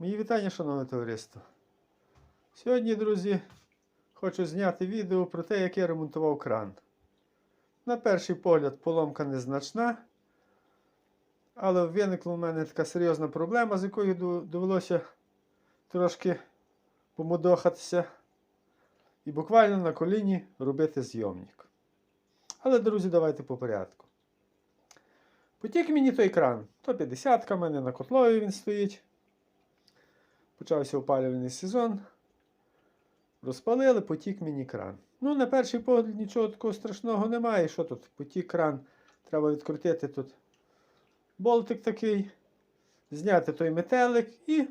Мої вітання, шановне товариство. Сьогодні, друзі, хочу зняти відео про те, як я ремонтував кран. На перший погляд, поломка незначна, але виникла в мене така серйозна проблема, з якою довелося трошки помудохатися і буквально на коліні робити зйомник. Але, друзі, давайте по порядку. Потік мені той кран. То 50 в мене на котлові він стоїть. Почався опалювальний сезон. Розпалили, потік мені кран. Ну, на перший погляд нічого такого страшного немає. Що тут? Потік кран. Треба відкрутити тут болтик такий, зняти той метелик і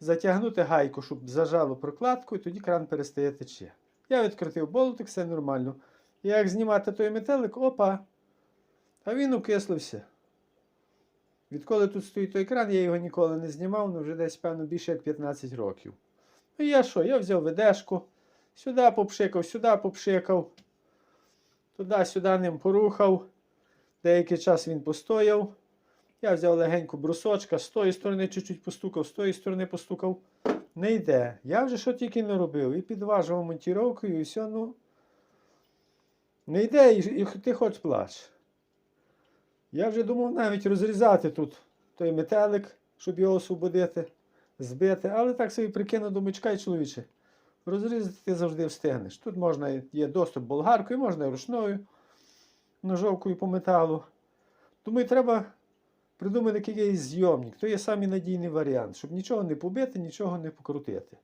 затягнути гайку, щоб зажало прокладку, і тоді кран перестає тече. Я відкрутив болтик, все нормально. Як знімати той метелик, опа. А він окислився. Відколи тут стоїть той кран, я його ніколи не знімав, ну вже десь, певно, більше як 15 років. Ну я що? Я взяв ведешку, сюди попшикав, сюди попшикав, туди-сюди ним порухав. Деякий час він постояв. Я взяв легенько брусочка, з тої сторони чуть-чуть постукав, з тої сторони постукав. Не йде. Я вже що тільки не робив. І підважував монтіровкою, і все, ну. Не йде, і, і ти хоч плач. Я вже думав навіть розрізати тут той метелик, щоб його освободити, збити, але так собі прикинув, думаю, чекай, чоловіче. Розрізати ти завжди встигнеш. Тут можна є доступ болгаркою, можна і ручною ножовкою по металу. Думаю, треба придумати якийсь зйомник. То є самий надійний варіант, щоб нічого не побити, нічого не покрутити.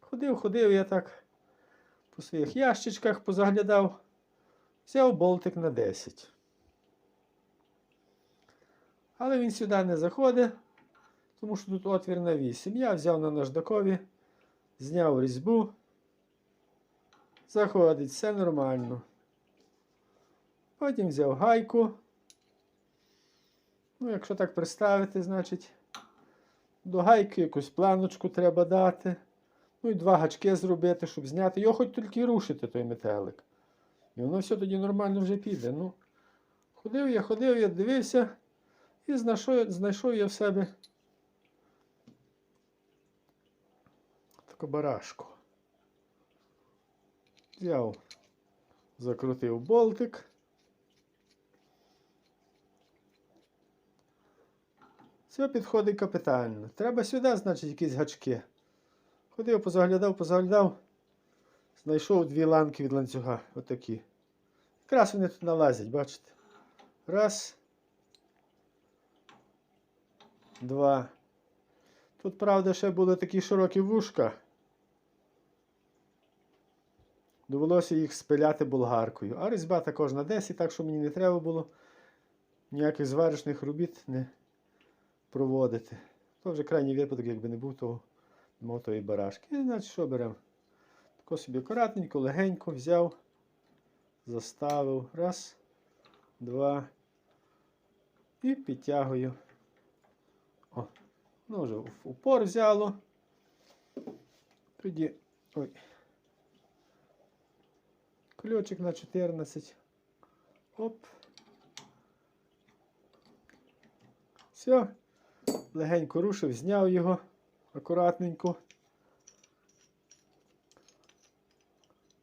Ходив, ходив, я так по своїх ящичках позаглядав, взяв болтик на 10. Але він сюди не заходить, тому що тут отвір на 8. Я взяв на наждакові, зняв різьбу. Заходить, все нормально. Потім взяв гайку. Ну, якщо так приставити, значить до гайки якусь планочку треба дати. Ну і два гачки зробити, щоб зняти. Його хоч тільки рушити той метелик. І воно все тоді нормально вже піде. Ну, ходив я, ходив я, дивився. І знайшов, знайшов я в себе таку барашку. Взяв, закрутив болтик. Все підходить капітально. Треба сюди, значить, якісь гачки. Ходив, позаглядав, позаглядав. Знайшов дві ланки від ланцюга. Отакі. Якраз вони тут налазять, бачите? Раз. Два. Тут, правда, ще були такі широкі вушка. Довелося їх спиляти болгаркою. А різьба також на 10, так що мені не треба було ніяких зварочних робіт не проводити. То вже крайній випадок, якби не був того мотої барашки. І значить, що беремо? Тако собі акуратненько, легенько взяв, заставив. Раз, два. І підтягую. О, ну вже в упор взяло. Тоді. Ой. Ключик на 14. Оп. Все. Легенько рушив, зняв його акуратненько.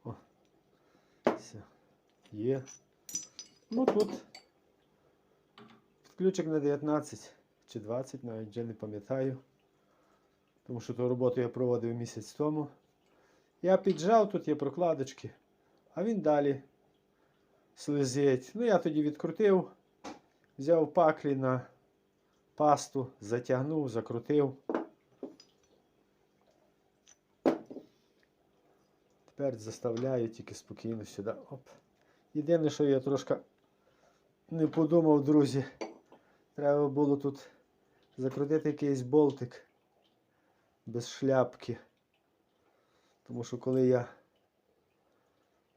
О. Все. Є. Ну тут. Ключик на 19 чи 20, навіть вже не пам'ятаю. Тому що ту роботу я проводив місяць тому. Я піджав, тут є прокладочки, а він далі слизить. Ну, я тоді відкрутив, взяв паклі на пасту, затягнув, закрутив. Тепер заставляю тільки спокійно сюди. Оп. Єдине, що я трошки не подумав, друзі. Треба було тут закрутити якийсь болтик без шляпки. Тому що коли я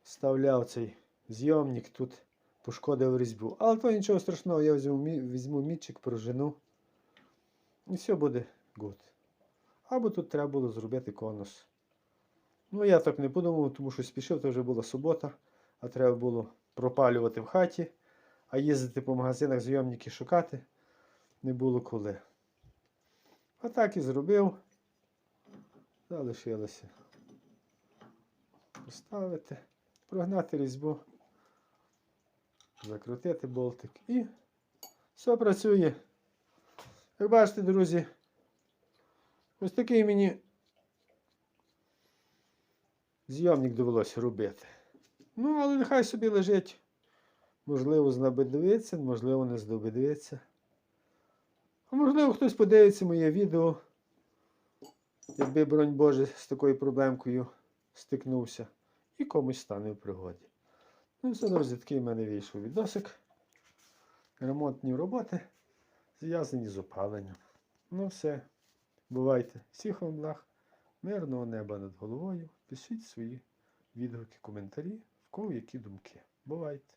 вставляв цей зйомник, тут пошкодив різьбу. Але то нічого страшного, я візьму, візьму мітчик, прожену. І все буде гуд. Або тут треба було зробити конус. Ну, я так не подумав, тому що спішив, то вже була субота, а треба було пропалювати в хаті, а їздити по магазинах зйомники шукати не було коли. Отак і зробив. Залишилося поставити, прогнати різьбу, закрутити болтик і все працює. Як бачите, друзі, ось такий мені зйомник довелося робити. Ну, але нехай собі лежить. Можливо, знадобиться, можливо, не знадобиться. А можливо, хтось подивиться моє відео, якби, бронь Боже, з такою проблемкою стикнувся, і комусь стане в пригоді. Ну, все, друзі, такий в мене вийшов відосик. Ремонтні роботи зв'язані з опаленням. Ну все. Бувайте. Всіх вам благ, мирного неба над головою. Пишіть свої відгуки, коментарі, в кого які думки. Бувайте.